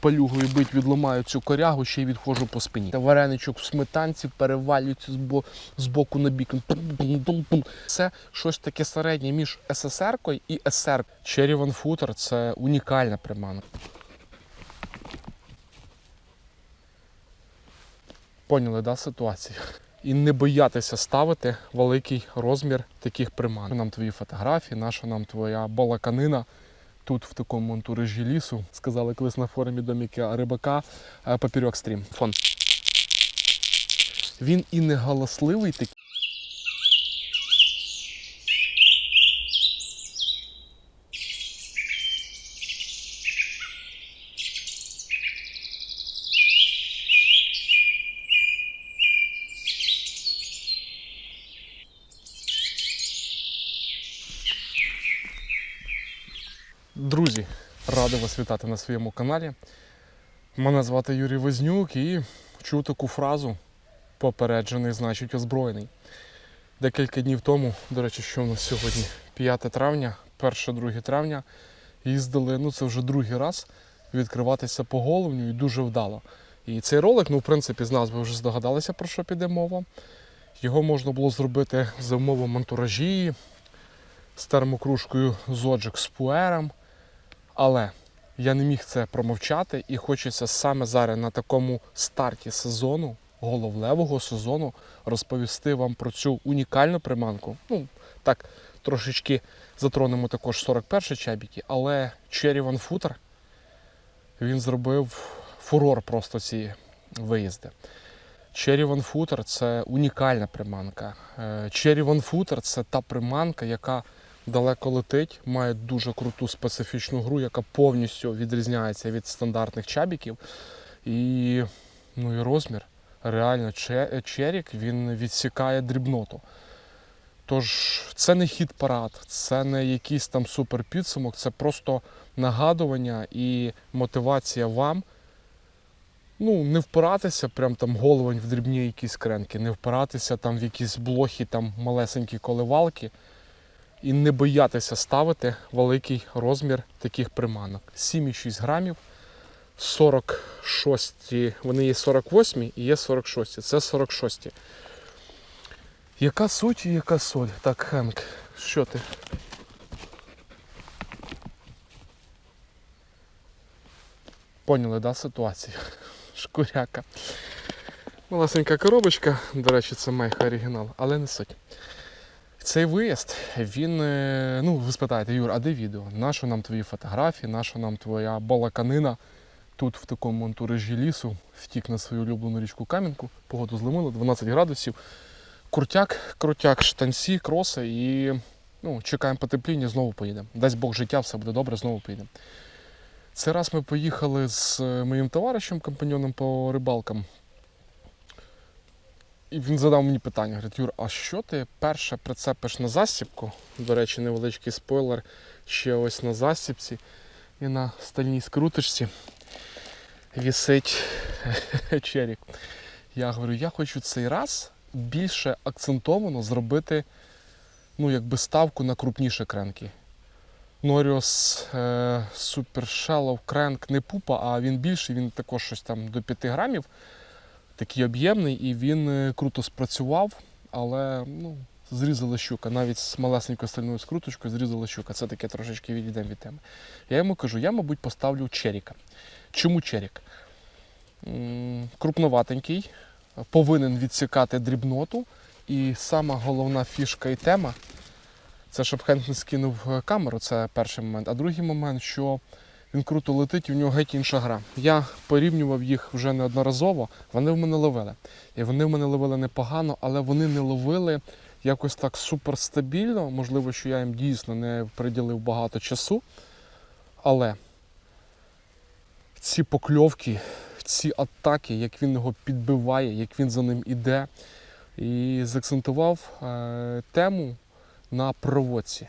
палюгою бить, відламаю цю корягу, ще й відходжу по спині. Вареничок в сметанці перевалюється з, бо, з боку на бік. Це щось таке середнє між СССР-кою і СР. One Footer – це унікальна приманка. Поняли, да, ситуацію? І не боятися ставити великий розмір таких приманок. Нам твої фотографії, наша нам твоя балаканина. Тут в такому антуражі лісу, сказали колись на форумі доміки рибака, е, папірьок стрім. Фон. Він і не галасливий такий. Друзі, радий вас вітати на своєму каналі. Мене звати Юрій Вознюк і чув таку фразу попереджений, значить озброєний. Декілька днів тому, до речі, що у нас сьогодні 5 травня, 1-2 травня, їздили, ну це вже другий раз, відкриватися по головню і дуже вдало. І цей ролик, ну, в принципі, з назви вже здогадалися, про що піде мова. Його можна було зробити за умови монтуражі, з термокружкою Zogic з пуером. Але я не міг це промовчати і хочеться саме зараз на такому старті сезону, головлевого сезону, розповісти вам про цю унікальну приманку. Ну, так, трошечки затронемо також 41 чабіки, але One Footer, він зробив фурор просто ці виїзди. One Footer – це унікальна приманка. Е, One Footer – це та приманка, яка далеко летить, має дуже круту специфічну гру, яка повністю відрізняється від стандартних чабіків. І, ну, і розмір. Реально, че- черік він відсікає дрібноту. Тож це не хід парад, це не якийсь там супер підсумок, це просто нагадування і мотивація вам. Ну, не впиратися прям там головень в дрібні якісь кренки, не впиратися там в якісь блохи, там малесенькі коливалки і не боятися ставити великий розмір таких приманок. 7,6 грамів, 46, вони є 48 і є 46. Це 46. Яка суть і яка соль? Так, Хенк, що ти? Поняли, да, ситуацію? Шкуряка. Малесенька коробочка, до речі, це Мейха оригінал, але не суть. Цей виїзд, він, е, ну, ви спитаєте, Юр, а де відео? Нащо нам твої фотографії, нащо нам твоя балаканина тут в такому антуражі лісу, втік на свою улюблену річку Кам'янку, погоду зломило, 12 градусів. Крутяк, крутяк, штанці, кроси і ну, чекаємо потепління, знову поїдемо. Дасть Бог життя, все буде добре, знову поїдемо. Цей раз ми поїхали з е, моїм товаришем, компаньоном по рибалкам. І він задав мені питання, говорить, Юр, а що ти перше прицепиш на засібку? До речі, невеличкий спойлер, ще ось на засібці і на стальній скруточці вісить черік. Я говорю, я хочу цей раз більше акцентовано зробити ну, якби ставку на крупніші кренки. Норіос е, Super Shallow кренк не пупа, а він більший, він також щось там до 5 грамів такий об'ємний, і він е, круто спрацював, але ну, зрізала щука. Навіть з малесенькою стальною скруточкою зрізала щука. Це таке трошечки відійдемо від теми. Я йому кажу, я, мабуть, поставлю черіка. Чому черік? Крупноватенький, повинен відсікати дрібноту. І сама головна фішка і тема це щоб Хенк не скинув е, камеру, це перший момент. А другий момент, що він круто летить і в нього геть інша гра. Я порівнював їх вже неодноразово, вони в мене ловили. І вони в мене ловили непогано, але вони не ловили якось так суперстабільно. Можливо, що я їм дійсно не приділив багато часу. Але ці покльовки, ці атаки, як він його підбиває, як він за ним іде, і заакцентував е, тему на проводці.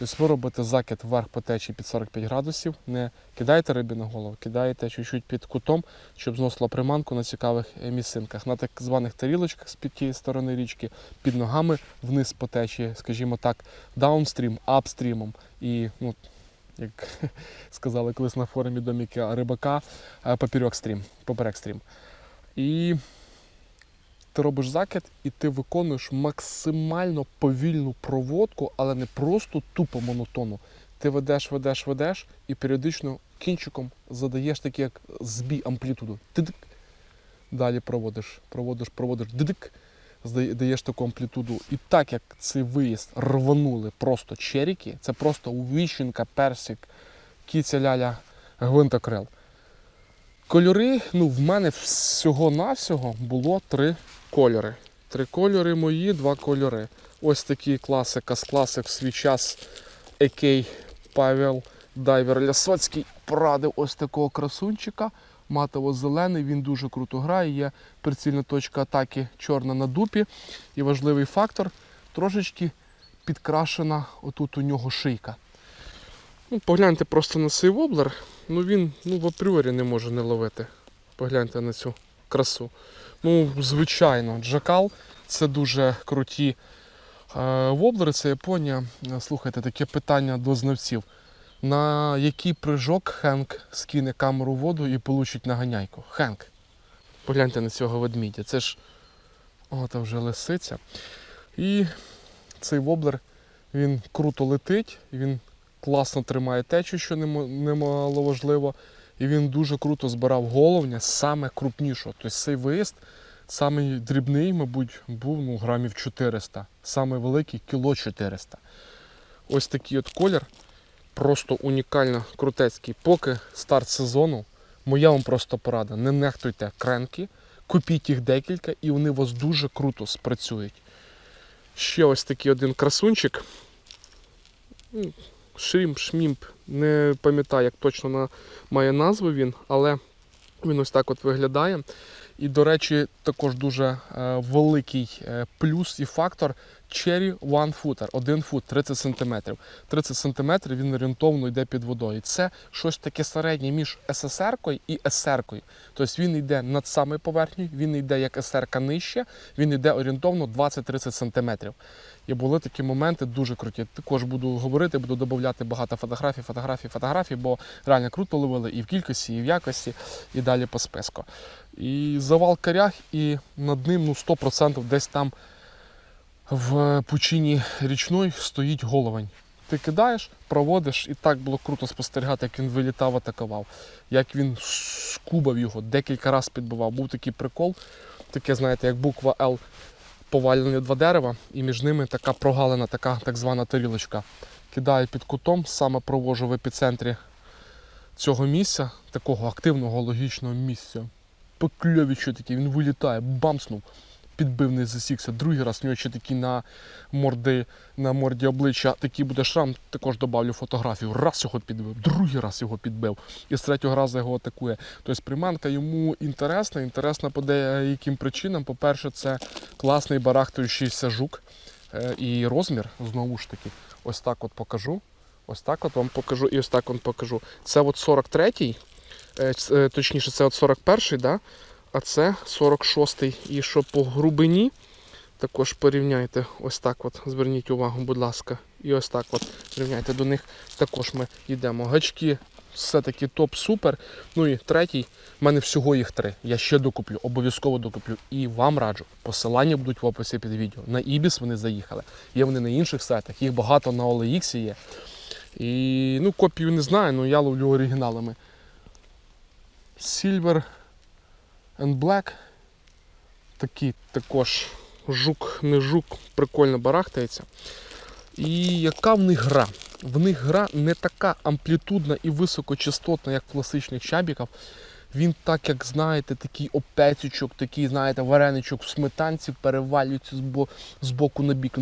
Тобто ви робите закид вверх по течії під 45 градусів, не кидаєте рибі на голову, кидаєте чуть-чуть під кутом, щоб зносило приманку на цікавих е, місцинках. На так званих тарілочках з під тієї сторони річки, під ногами вниз по течії, скажімо так, даунстрім, апстрімом. І ну, як сказали колись на форумі доміка рибака, е, поперек стрім, поперек стрім. І ти робиш закид, і ти виконуєш максимально повільну проводку, але не просто тупо монотонну. Ти ведеш, ведеш, ведеш, і періодично кінчиком задаєш такий як збій амплітуду. Тидик. Далі проводиш, проводиш, проводиш, дидик, даєш таку амплітуду. І так як цей виїзд рванули просто черіки, це просто віщенка, персик, кіця ляля, гвинтокрил. Кольори, ну, в мене всього-навсього було три кольори. Три кольори мої, два кольори. Ось такий класика з класик в свій час, який Павел Дайвер Лясоцький порадив ось такого красунчика. Матово-зелений, він дуже круто грає. Є прицільна точка атаки чорна на дупі. І важливий фактор трошечки підкрашена отут у нього шийка. Ну, погляньте просто на цей воблер. Ну він ну, в апріорі не може не ловити. Погляньте на цю красу. Ну, звичайно, джакал це дуже круті е, воблери, це Японія. Слухайте, таке питання до знавців. На який прыжок Хенк скине камеру воду і получить наганяйку? Хенк. Погляньте на цього ведмідя. Це ж. О, там вже лисиця. І цей воблер він круто летить, він класно тримає течію, що немаловажливо. І він дуже круто збирав головня саме крупнішого. Тобто цей виїзд, самий дрібний, мабуть, був ну, грамів 400, самий великий кіло 400. Ось такий от колір. Просто унікально крутецький. Поки старт сезону, моя вам просто порада. Не нехтуйте кренки, купіть їх декілька і вони у вас дуже круто спрацюють. Ще ось такий один красунчик. Шрімп, шмімп, не пам'ятаю, як точно має назву він, але він ось так от виглядає. І, до речі, також дуже е, великий е, плюс і фактор Cherry One Footer, 1 фут 30 см. 30 см він орієнтовно йде під водою. Це щось таке середнє між ССР-кою і СР-кою. Тобто він йде над самою поверхнею, він йде як СР-ка нижче, він йде орієнтовно 20-30 см. І були такі моменти дуже круті. Також буду говорити, буду додати багато фотографій, фотографій, фотографій, бо реально круто ловили і в кількості, і в якості, і далі по списку. І завал коряг, і над ним ну, 100% десь там в пучині річної стоїть головень. Ти кидаєш, проводиш, і так було круто спостерігати, як він вилітав, атакував, як він скубав його, декілька разів підбивав. Був такий прикол, таке, знаєте, як буква Л повалені два дерева, і між ними така прогалина, така так звана тарілочка. Кидаю під кутом, саме провожу в епіцентрі цього місця, такого активного логічного місця. Покльовічо такий, він вилітає, бамснув, підбив, не засікся. Другий раз в нього ще такий на морди, на морді обличчя такий буде шрам, також добавлю фотографію. Раз його підбив, другий раз його підбив. І з третього разу його атакує. Тобто приманка йому інтересна, інтересна по деяким причинам. По-перше, це класний барахтаючийся жук. Е, І розмір, знову ж таки, ось так от покажу. Ось так от вам покажу і ось так вам покажу. Це от 43-й, е, ц- е, точніше, це от 41-й, да? а це 46-й. І що по грубині, також порівняйте ось так от. Зверніть увагу, будь ласка. І ось так от. Порівняйте до них. Також ми йдемо. Гачки все-таки топ-супер. Ну і третій, в мене всього їх три. Я ще докуплю, обов'язково докуплю. І вам раджу. Посилання будуть в описі під відео. На Ibis вони заїхали. Є вони на інших сайтах, їх багато на OLX є. І ну, копію не знаю, але я ловлю оригіналами. Silver and Black. Такий також жук, не жук, прикольно барахтається. І яка в них гра? В них гра не така амплітудна і високочастотна, як в класичних чабіків. Він так, як знаєте, такий опецючок, такий, знаєте, вареничок в сметанці перевалюється з, бо, з боку на бік.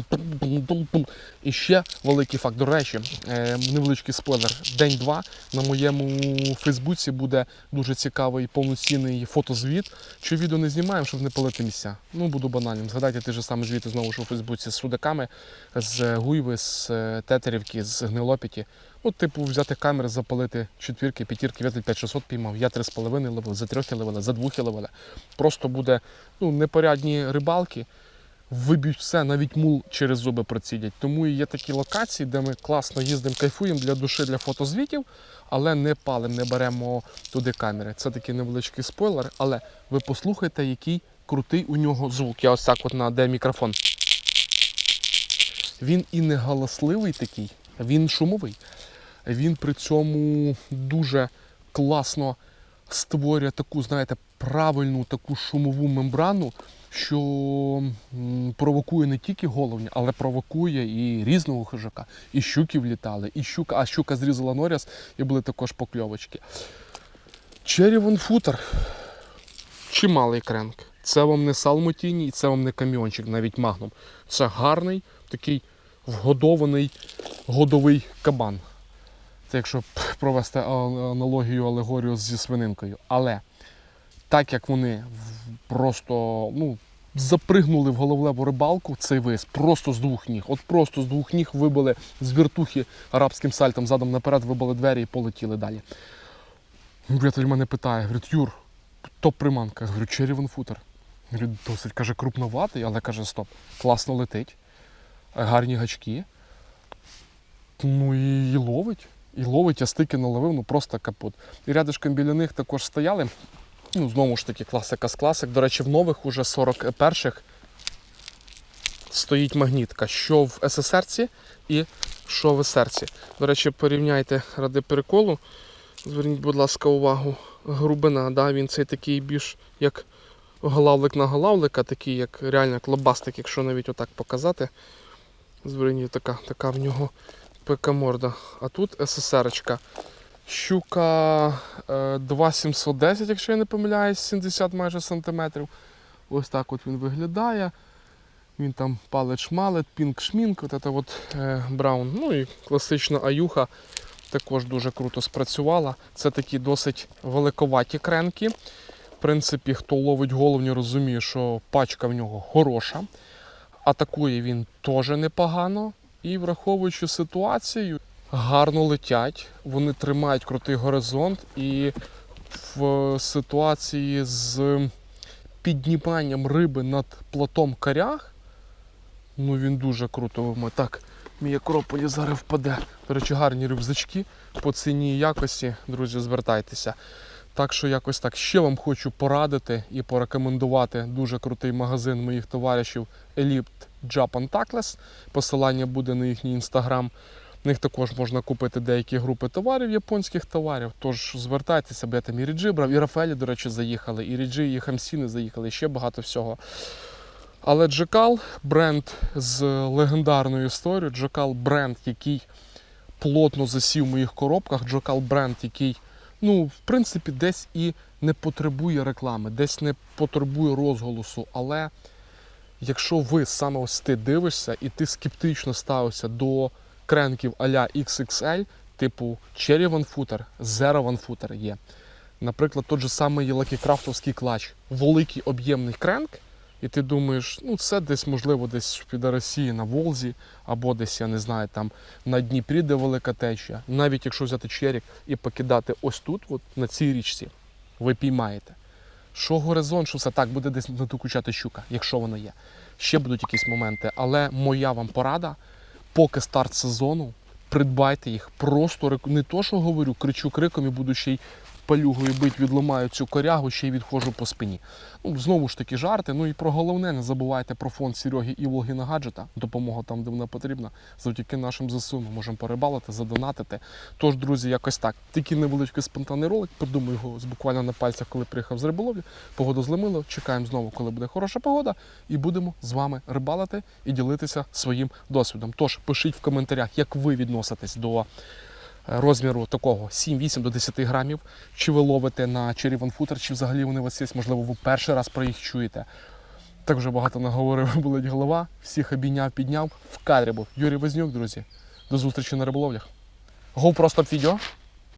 І ще великий факт. До речі, е, невеличкий спойлер. День-два на моєму Фейсбуці буде дуже цікавий повноцінний фотозвіт. Що відео не знімаємо, щоб не палити місця. Ну, буду банальним. Згадайте ти ж саме звіти знову ж у Фейсбуці з судаками, з Гуйви, з е, Тетерівки, з Гнилопіті. Ну, типу, взяти камери, запалити четвірки, п'ятірки, в'язать 5600 піймав. Я 3,5 ловив, за трьох я ловили, за двох я ловили. Просто буде ну, непорядні рибалки. виб'ють все, навіть мул через зуби процідять. Тому є такі локації, де ми класно їздимо, кайфуємо для душі, для фотозвітів, але не палимо, не беремо туди камери. Це такий невеличкий спойлер, але ви послухайте, який крутий у нього звук. Я ось так от на де мікрофон. Він і не галасливий такий, він шумовий. Він при цьому дуже класно створює таку, знаєте, правильну таку шумову мембрану, що провокує не тільки головня, але провокує і різного хижака. І щуки влітали, і щука, а щука зрізала норяс, і були також покльовочки. Черівон футер. Чималий кренк. Це вам не салмотіні, і це вам не каміончик, навіть магнум. Це гарний, такий вгодований годовий кабан. Це якщо провести аналогію, алегорію зі свининкою. Але так як вони просто ну, запригнули в головлеву рибалку, цей вис просто з двох ніг. От просто з двох ніг вибили з віртухи арабським сальтом задом наперед, вибили двері і полетіли далі. Приятель мене питає, говорить, Юр, топ-приманка. Говорю, черівен футер. Говорю, досить каже, крупноватий, але каже, стоп, класно летить, гарні гачки. Ну і ловить. І ловить, я стики наловив, ну просто капут. І рядышком біля них також стояли. Ну, знову ж таки, класика з класик. До речі, в нових уже 41-х стоїть магнітка, що в СССРці і що в СРці. До речі, порівняйте ради переколу. Зверніть, будь ласка, увагу. Грубина, да? він цей такий більш як голавлик на голавлика, такий як реально як лобастик, якщо навіть отак показати. Зверніть, така, така в нього пика морда. А тут СССРочка. Щука е, 2710, якщо я не помиляюсь, 70 майже сантиметрів. Ось так от він виглядає. Він там палеч-малет, пінк-шмінк, от це от, е, браун. Ну і класична аюха також дуже круто спрацювала. Це такі досить великоваті кренки. В принципі, хто ловить головню, розуміє, що пачка в нього хороша. Атакує він теж непогано. І враховуючи ситуацію, гарно летять, вони тримають крутий горизонт, і в ситуації з підніманням риби над платом коряг, ну він дуже круто вимає. Так, мій акрополі зараз впаде. До речі, гарні рюкзачки по ціні якості, друзі, звертайтеся. Так що якось так ще вам хочу порадити і порекомендувати дуже крутий магазин моїх товаришів Elite Japan Tackless. Посилання буде на їхній інстаграм. В них також можна купити деякі групи товарів, японських товарів. Тож звертайтеся, бо я там і Ріджи брав, і Рафелі, до речі, заїхали, і Ріджи, і Хамсіни заїхали, і ще багато всього. Але Джекал бренд з легендарною історією, Джекал бренд, який плотно засів в моїх коробках, Джекал бренд, який, ну, в принципі, десь і не потребує реклами, десь не потребує розголосу. Але якщо ви саме ось ти дивишся і ти скептично ставишся до кренків а-ля XXL, типу Cherry One Footer, Zero One Footer є. Наприклад, той же самий лакікрафтовський клач, великий об'ємний кренк, і ти думаєш, ну це десь, можливо, десь під Росії на Волзі, або десь, я не знаю, там на Дніпрі, де велика течія. Навіть якщо взяти черік і покидати ось тут, от на цій річці, ви піймаєте. Що горизонт, що все так, буде десь надокучати щука, якщо вона є. Ще будуть якісь моменти, але моя вам порада, поки старт сезону, придбайте їх. Просто не то, що говорю, кричу криком і буду ще й палюгою бить, відламаю цю корягу, ще й відходжу по спині. Ну, знову ж таки, жарти. Ну і про головне, не забувайте про фонд Сереги і Волгіна гаджета. Допомога там, де вона потрібна. Завдяки нашим ЗСУ ми можемо перебалити, задонатити. Тож, друзі, якось так. Тільки невеличкий спонтанний ролик. Придумаю його буквально на пальцях, коли приїхав з риболовлі. Погоду злимило. Чекаємо знову, коли буде хороша погода, і будемо з вами рибалити і ділитися своїм досвідом. Тож пишіть в коментарях, як ви відноситесь до. Розміру такого 7-8 до 10 грамів. Чи ви ловите на черіван футер, чи взагалі вони у вас є, можливо, ви перший раз про їх чуєте. Так вже багато наговорив, болить голова. Всіх обійняв, підняв. В кадрі був Юрій Вознюк, друзі. До зустрічі на риболовлях. GoPro стоп відео.